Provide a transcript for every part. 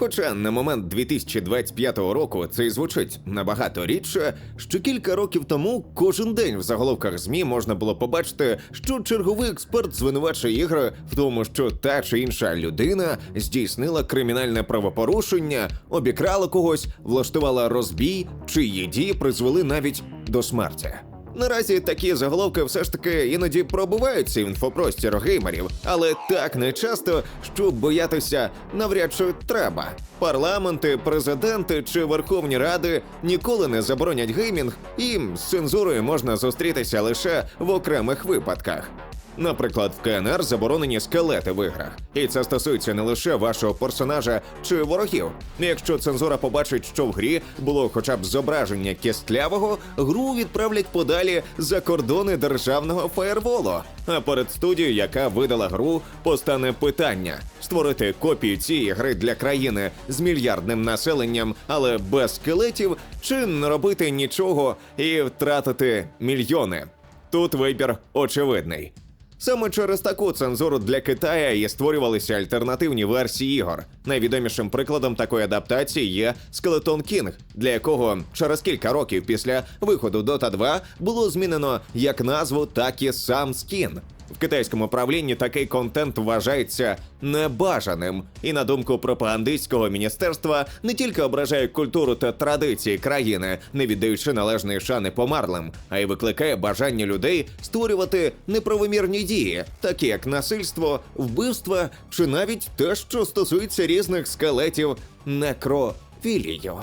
Хоча на момент 2025 року це і звучить набагато рідше, що кілька років тому кожен день в заголовках ЗМІ можна було побачити, що черговий експерт звинувачує ігри в тому, що та чи інша людина здійснила кримінальне правопорушення, обікрала когось, влаштувала розбій, чи її дії призвели навіть до смерті. Наразі такі заголовки все ж таки іноді пробуваються в інфопростір геймерів, але так не часто, що боятися навряд чи треба. Парламенти, президенти чи Верховні Ради ніколи не заборонять геймінг, і з цензурою можна зустрітися лише в окремих випадках. Наприклад, в КНР заборонені скелети в іграх, і це стосується не лише вашого персонажа чи ворогів. Якщо цензура побачить, що в грі було хоча б зображення кістлявого, гру відправлять подалі за кордони державного фаєрволу. А перед студією, яка видала гру, постане питання: створити копію цієї гри для країни з мільярдним населенням, але без скелетів, чи не робити нічого і втратити мільйони. Тут вибір очевидний. Саме через таку цензуру для Китая і створювалися альтернативні версії ігор. Найвідомішим прикладом такої адаптації є Скелетон Кінг, для якого через кілька років після виходу Dota 2 було змінено як назву, так і сам скін. В китайському правлінні такий контент вважається небажаним, і на думку пропагандистського міністерства не тільки ображає культуру та традиції країни, не віддаючи належної шани померлим, а й викликає бажання людей створювати неправомірні дії, такі як насильство, вбивства чи навіть те, що стосується різних скелетів некрофілію.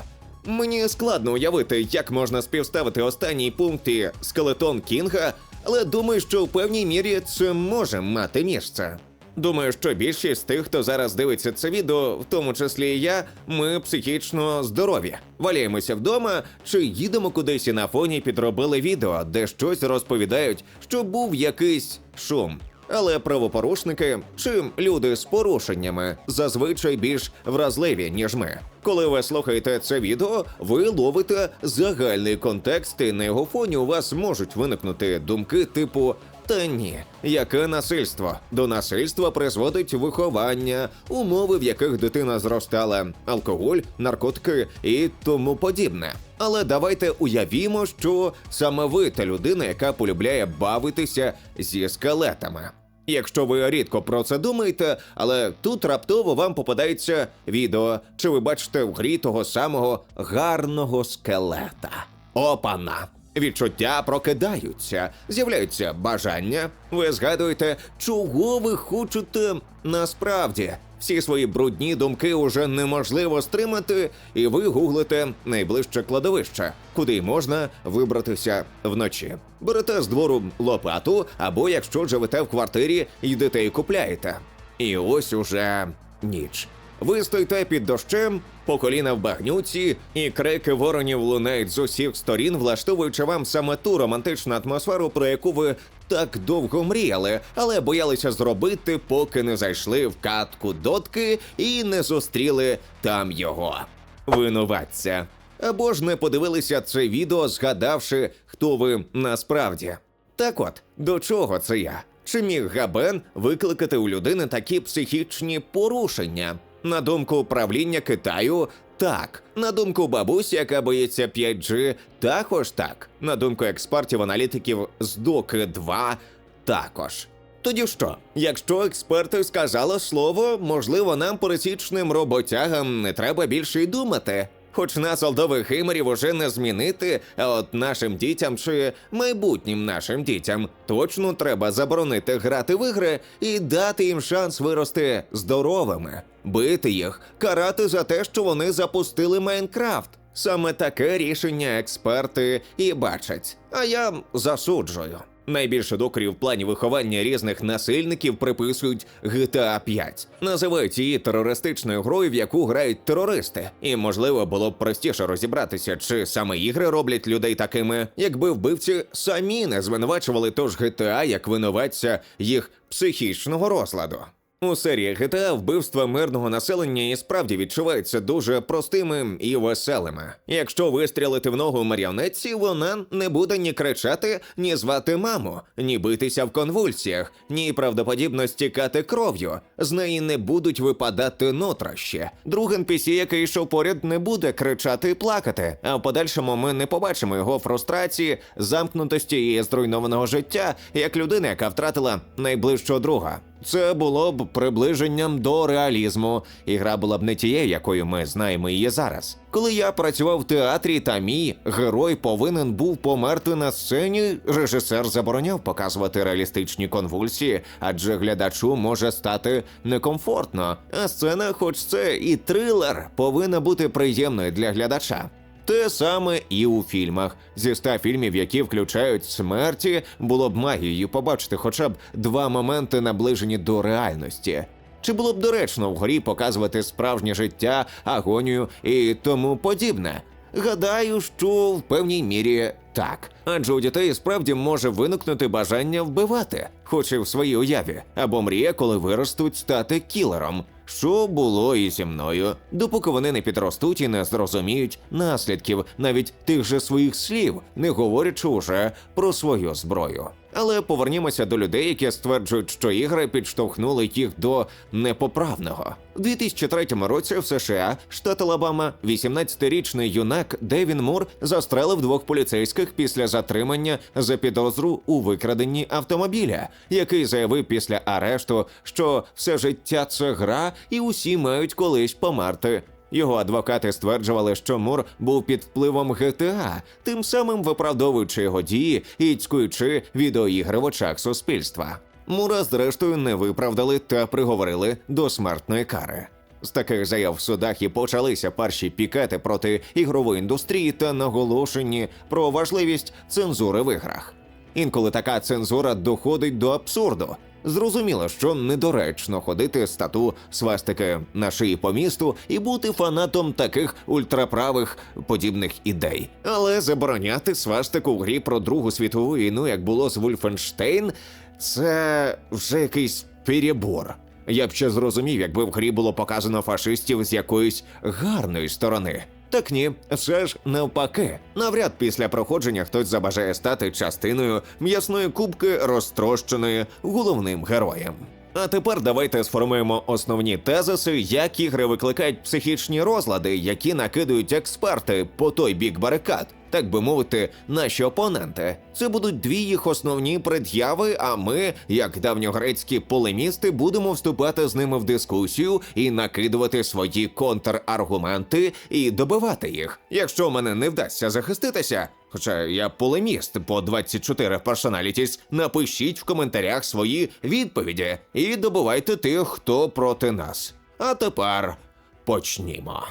Мені складно уявити, як можна співставити останній пункт і скелетон Кінга, але думаю, що в певній мірі це може мати місце. Думаю, що більшість з тих, хто зараз дивиться це відео, в тому числі і я, ми психічно здорові. Валяємося вдома чи їдемо кудись і на фоні підробили відео, де щось розповідають, що був якийсь шум. Але правопорушники чи люди з порушеннями зазвичай більш вразливі, ніж ми. Коли ви слухаєте це відео, ви ловите загальний контекст, і на його фоні у вас можуть виникнути думки типу. Та ні, яке насильство? До насильства призводить виховання, умови, в яких дитина зростала, алкоголь, наркотики і тому подібне. Але давайте уявімо, що саме ви та людина, яка полюбляє бавитися зі скелетами. Якщо ви рідко про це думаєте, але тут раптово вам попадається відео, чи ви бачите в грі того самого гарного скелета. Опана! Відчуття прокидаються, з'являються бажання. Ви згадуєте, чого ви хочете насправді. Всі свої брудні думки уже неможливо стримати, і ви гуглите найближче кладовище, куди можна вибратися вночі. Берете з двору лопату, або якщо живете в квартирі, йдете і купляєте. І ось уже ніч. Ви стоїте під дощем, по коліна в багнюці, і крики воронів лунають з усіх сторін, влаштовуючи вам саме ту романтичну атмосферу, про яку ви так довго мріяли, але боялися зробити, поки не зайшли в катку дотки і не зустріли там його. Винуватця. Або ж не подивилися це відео, згадавши, хто ви насправді. Так от, до чого це я? Чи міг Габен викликати у людини такі психічні порушення? На думку управління Китаю, так. На думку бабусі, яка боїться 5G, також так. На думку експертів-аналітиків з Доки 2, також. Тоді що, якщо експерти сказали слово, можливо, нам пересічним роботягам не треба більше й думати. Хоч нас олдових геймерів уже не змінити, а от нашим дітям чи майбутнім нашим дітям точно треба заборонити грати в ігри і дати їм шанс вирости здоровими, бити їх, карати за те, що вони запустили Майнкрафт. Саме таке рішення експерти і бачать. А я засуджую. Найбільше докорів в плані виховання різних насильників приписують GTA 5. Називають її терористичною грою, в яку грають терористи. І можливо було б простіше розібратися, чи саме ігри роблять людей такими, якби вбивці самі не звинувачували тож GTA як винуватця їх психічного розладу. У серії GTA вбивства мирного населення і справді відчуваються дуже простими і веселими. Якщо вистрілити в ногу маріонетці, вона не буде ні кричати, ні звати маму, ні битися в конвульсіях, ні правдоподібно стікати кров'ю. З неї не будуть випадати нутрощі. Друг NPC, який йшов поряд, не буде кричати і плакати. А в подальшому ми не побачимо його фрустрації, замкнутості і зруйнованого життя, як людина, яка втратила найближчого друга. Це було б приближенням до реалізму, і гра була б не тією, якою ми знаємо її зараз. Коли я працював в театрі, та мій герой повинен був померти на сцені, режисер забороняв показувати реалістичні конвульсії, адже глядачу може стати некомфортно. А сцена, хоч це і трилер, повинна бути приємною для глядача. Те саме і у фільмах. Зі ста фільмів, які включають смерті, було б магією побачити хоча б два моменти, наближені до реальності. Чи було б доречно в горі показувати справжнє життя, агонію і тому подібне? Гадаю, що в певній мірі так. Адже у дітей справді може виникнути бажання вбивати, хоч і в своїй уяві, або мрія, коли виростуть стати кілером. Що було і зі мною, допоки вони не підростуть і не зрозуміють наслідків навіть тих же своїх слів, не говорячи уже про свою зброю. Але повернімося до людей, які стверджують, що ігри підштовхнули їх до непоправного. У 2003 році в США, штат Алабама, 18-річний юнак Девін Мур застрелив двох поліцейських після затримання за підозру у викраденні автомобіля, який заявив після арешту, що все життя це гра, і усі мають колись померти. Його адвокати стверджували, що Мур був під впливом GTA, тим самим виправдовуючи його дії і цькуючи відеоігри в очах суспільства. Мура, зрештою, не виправдали та приговорили до смертної кари. З таких заяв в судах і почалися перші пікети проти ігрової індустрії та наголошені про важливість цензури в іграх. Інколи така цензура доходить до абсурду. Зрозуміло, що недоречно ходити з тату свастики на шиї по місту і бути фанатом таких ультраправих подібних ідей. Але забороняти свастику в грі про Другу світову війну, як було з Вульфенштейн, це вже якийсь перебор. Я б ще зрозумів, якби в грі було показано фашистів з якоїсь гарної сторони. Так ні, все ж навпаки. Навряд після проходження хтось забажає стати частиною м'ясної кубки, розтрощеної головним героєм. А тепер давайте сформуємо основні тезиси, як ігри викликають психічні розлади, які накидують експерти по той бік барикад, так би мовити, наші опоненти. Це будуть дві їх основні пред'яви. А ми, як давньогрецькі полемісти, будемо вступати з ними в дискусію і накидувати свої контраргументи і добивати їх. Якщо мене не вдасться захиститися, Хоча я полеміст по 24 персоналітіс, напишіть в коментарях свої відповіді і добивайте тих, хто проти нас. А тепер почнімо.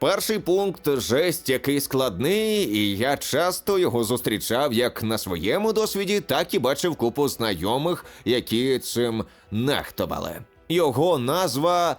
Перший пункт жесть, який складний, і я часто його зустрічав як на своєму досвіді, так і бачив купу знайомих, які цим нехтували. Його назва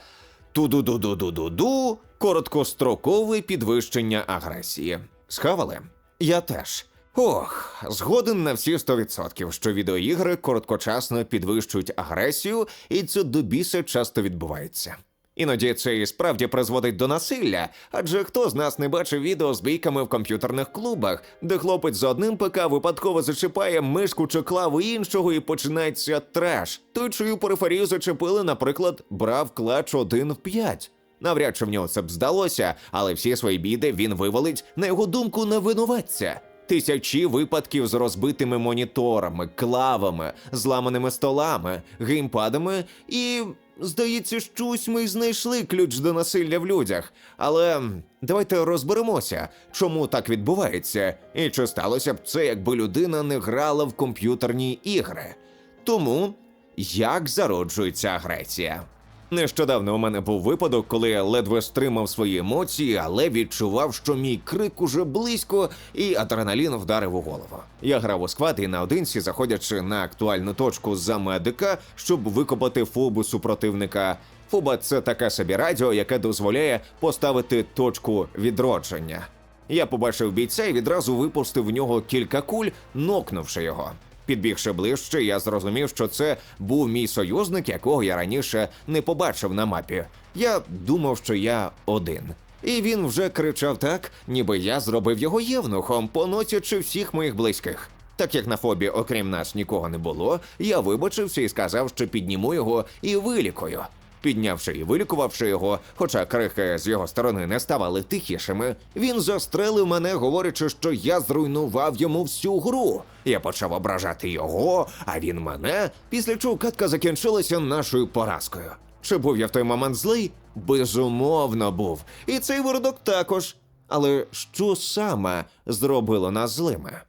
ту-ду-ду-ду-ду-ду-ду короткострокове підвищення агресії. Схавали? Я теж. Ох, згоден на всі 100%, що відеоігри короткочасно підвищують агресію, і це до біса часто відбувається. Іноді це і справді призводить до насилля, адже хто з нас не бачив відео з бійками в комп'ютерних клубах, де хлопець з одним ПК випадково зачіпає мишку чи клаву іншого і починається треш. Той, чию периферію зачепили, наприклад, брав клач 1 в 5. Навряд чи в нього це б здалося, але всі свої біди він вивалить, на його думку, на винуватця. Тисячі випадків з розбитими моніторами, клавами, зламаними столами, геймпадами і. Здається, щось ми знайшли ключ до насилля в людях. Але давайте розберемося, чому так відбувається, і чи сталося б це, якби людина не грала в комп'ютерні ігри. Тому як зароджується агресія? Нещодавно у мене був випадок, коли я ледве стримав свої емоції, але відчував, що мій крик уже близько, і адреналін вдарив у голову. Я грав у сквад і наодинці, заходячи на актуальну точку за медика, щоб викопати фобу супротивника. Фоба це таке собі радіо, яке дозволяє поставити точку відродження. Я побачив бійця і відразу випустив в нього кілька куль, нокнувши його. Підбігши ближче, я зрозумів, що це був мій союзник, якого я раніше не побачив на мапі. Я думав, що я один. І він вже кричав так, ніби я зробив його євнухом, поносячи всіх моїх близьких. Так як на фобі, окрім нас, нікого не було, я вибачився і сказав, що підніму його і вилікую. Піднявши і вилікувавши його, хоча крихи з його сторони не ставали тихішими, він застрелив мене, говорячи, що я зруйнував йому всю гру. Я почав ображати його, а він мене. Після чого катка закінчилася нашою поразкою. Чи був я в той момент злий? Безумовно був. І цей виродок також. Але що саме зробило нас злими?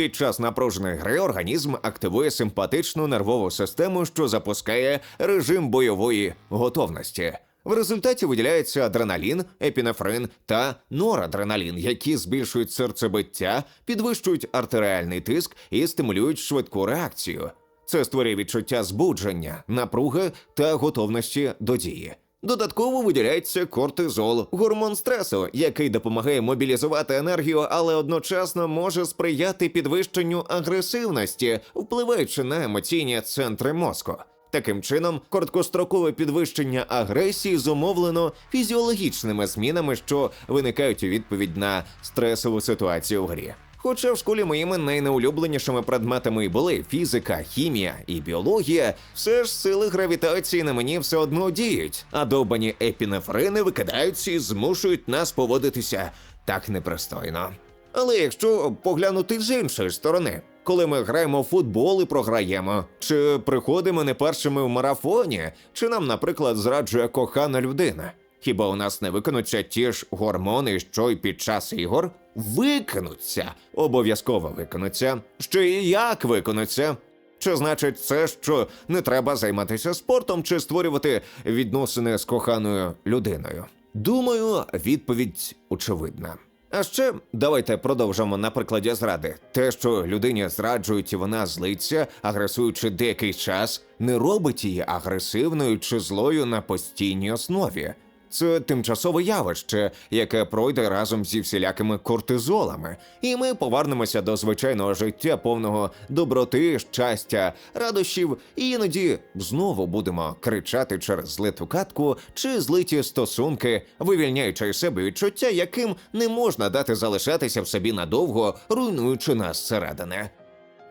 Під час напруженої гри організм активує симпатичну нервову систему, що запускає режим бойової готовності. В результаті виділяється адреналін, епінефрин та норадреналін, які збільшують серцебиття, підвищують артеріальний тиск і стимулюють швидку реакцію. Це створює відчуття збудження, напруги та готовності до дії. Додатково виділяється кортизол, гормон стресу, який допомагає мобілізувати енергію, але одночасно може сприяти підвищенню агресивності, впливаючи на емоційні центри мозку. Таким чином, короткострокове підвищення агресії зумовлено фізіологічними змінами, що виникають у відповідь на стресову ситуацію в грі. Хоча в школі моїми найнеулюбленішими предметами і були фізика, хімія і біологія, все ж сили гравітації на мені все одно діють, а довбані епінефрини викидаються і змушують нас поводитися так непристойно. Але якщо поглянути з іншої сторони, коли ми граємо в футбол і програємо, чи приходимо не першими в марафоні, чи нам, наприклад, зраджує кохана людина. Хіба у нас не викинуться ті ж гормони, що й під час ігор? Викинуться, обов'язково викинуться. Ще і як викинуться? Чи значить це, що не треба займатися спортом чи створювати відносини з коханою людиною? Думаю, відповідь очевидна. А ще давайте продовжимо на прикладі зради. Те, що людині зраджують і вона злиться, агресуючи деякий час, не робить її агресивною чи злою на постійній основі. Це тимчасове явище, яке пройде разом зі всілякими кортизолами, і ми повернемося до звичайного життя повного доброти, щастя, радощів, і іноді знову будемо кричати через злиту катку чи злиті стосунки, вивільняючи із себе відчуття, яким не можна дати залишатися в собі надовго, руйнуючи нас зсередини.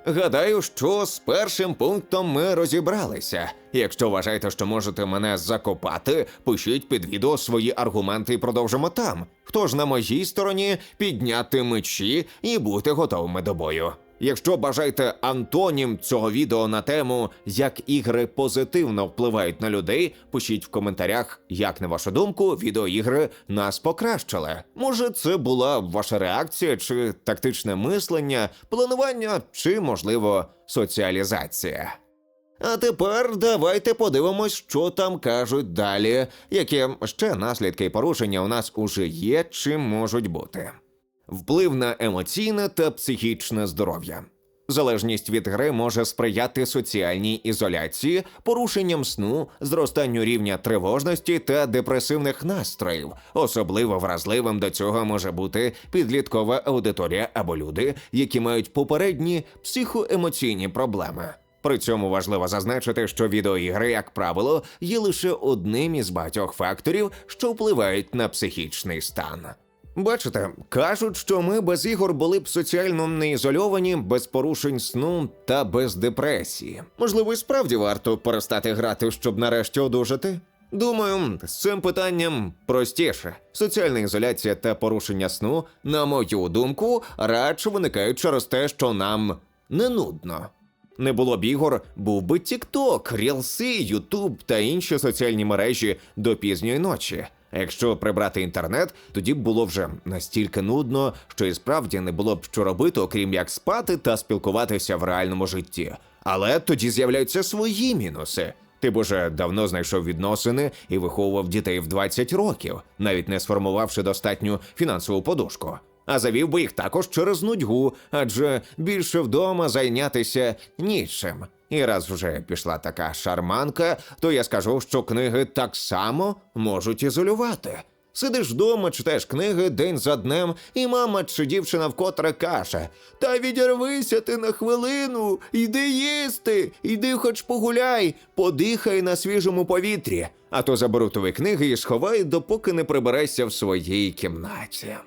Гадаю, що з першим пунктом ми розібралися. Якщо вважаєте, що можете мене закопати, пишіть під відео свої аргументи і продовжимо там. Хто ж на моїй стороні підняти мечі і бути готовими до бою. Якщо бажаєте антонім цього відео на тему, як ігри позитивно впливають на людей, пишіть в коментарях, як на вашу думку, відеоігри нас покращили. Може, це була ваша реакція, чи тактичне мислення, планування, чи, можливо, соціалізація. А тепер давайте подивимось, що там кажуть далі, які ще наслідки і порушення у нас уже є чи можуть бути. Вплив на емоційне та психічне здоров'я. Залежність від гри може сприяти соціальній ізоляції, порушенням сну, зростанню рівня тривожності та депресивних настроїв. Особливо вразливим до цього може бути підліткова аудиторія або люди, які мають попередні психоемоційні проблеми. При цьому важливо зазначити, що відеоігри, як правило, є лише одним із багатьох факторів, що впливають на психічний стан. Бачите, кажуть, що ми без ігор були б соціально не ізольовані, без порушень сну та без депресії. Можливо, і справді варто перестати грати, щоб нарешті одужати? Думаю, з цим питанням простіше. Соціальна ізоляція та порушення сну, на мою думку, радше виникають через те, що нам не нудно. Не було б ігор, був би TikTok, Рілси, YouTube та інші соціальні мережі до пізньої ночі. А якщо прибрати інтернет, тоді б було вже настільки нудно, що і справді не було б що робити, окрім як спати та спілкуватися в реальному житті. Але тоді з'являються свої мінуси. Ти б уже давно знайшов відносини і виховував дітей в 20 років, навіть не сформувавши достатню фінансову подушку. А завів би їх також через нудьгу, адже більше вдома зайнятися нічим. І раз вже пішла така шарманка, то я скажу, що книги так само можуть ізолювати. Сидиш вдома, читаєш книги день за днем, і мама чи дівчина вкотре каже: Та відірвися ти на хвилину, йди їсти, йди хоч погуляй, подихай на свіжому повітрі, а то заберу твої книги і сховай, допоки не приберешся в своїй кімнаті.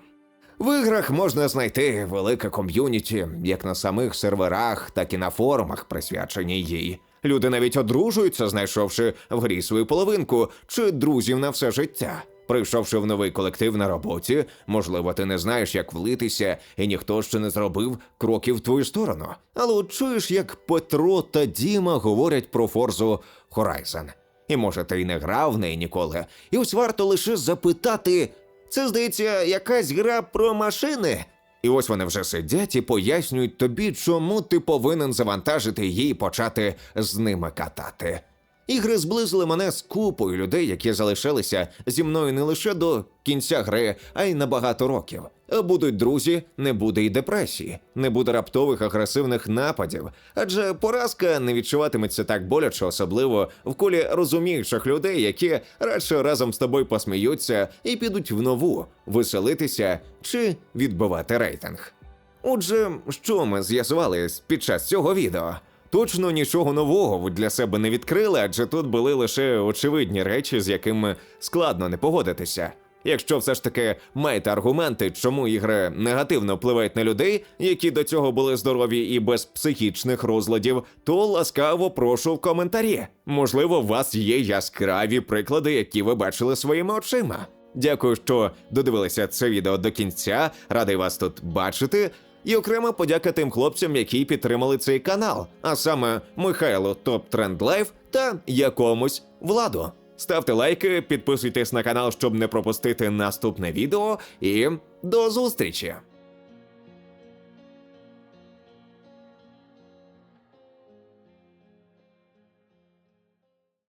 В іграх можна знайти велике ком'юніті, як на самих серверах, так і на форумах, присвячені їй. Люди навіть одружуються, знайшовши в грі свою половинку чи друзів на все життя. Прийшовши в новий колектив на роботі, можливо, ти не знаєш, як влитися, і ніхто ще не зробив кроків в твою сторону. Але от чуєш, як Петро та Діма говорять про Форзу Horizon. І може ти й не грав в неї ніколи. І ось варто лише запитати, це здається якась гра про машини. І ось вони вже сидять і пояснюють тобі, чому ти повинен завантажити її і почати з ними катати. Ігри зблизили мене з купою людей, які залишилися зі мною не лише до кінця гри, а й на багато років. Будуть друзі, не буде й депресії, не буде раптових агресивних нападів, адже поразка не відчуватиметься так боляче, особливо в колі розуміючих людей, які радше разом з тобою посміються і підуть в нову веселитися чи відбивати рейтинг. Отже, що ми з'ясували під час цього відео? Точно нічого нового ви для себе не відкрили, адже тут були лише очевидні речі, з якими складно не погодитися. Якщо все ж таки маєте аргументи, чому ігри негативно впливають на людей, які до цього були здорові і без психічних розладів, то ласкаво прошу в коментарі. Можливо, у вас є яскраві приклади, які ви бачили своїми очима. Дякую, що додивилися це відео до кінця. Радий вас тут бачити. І окремо подяка тим хлопцям, які підтримали цей канал, а саме Михайло Топ Тренд Лайф та якомусь владу. Ставте лайки, підписуйтесь на канал, щоб не пропустити наступне відео, і до зустрічі!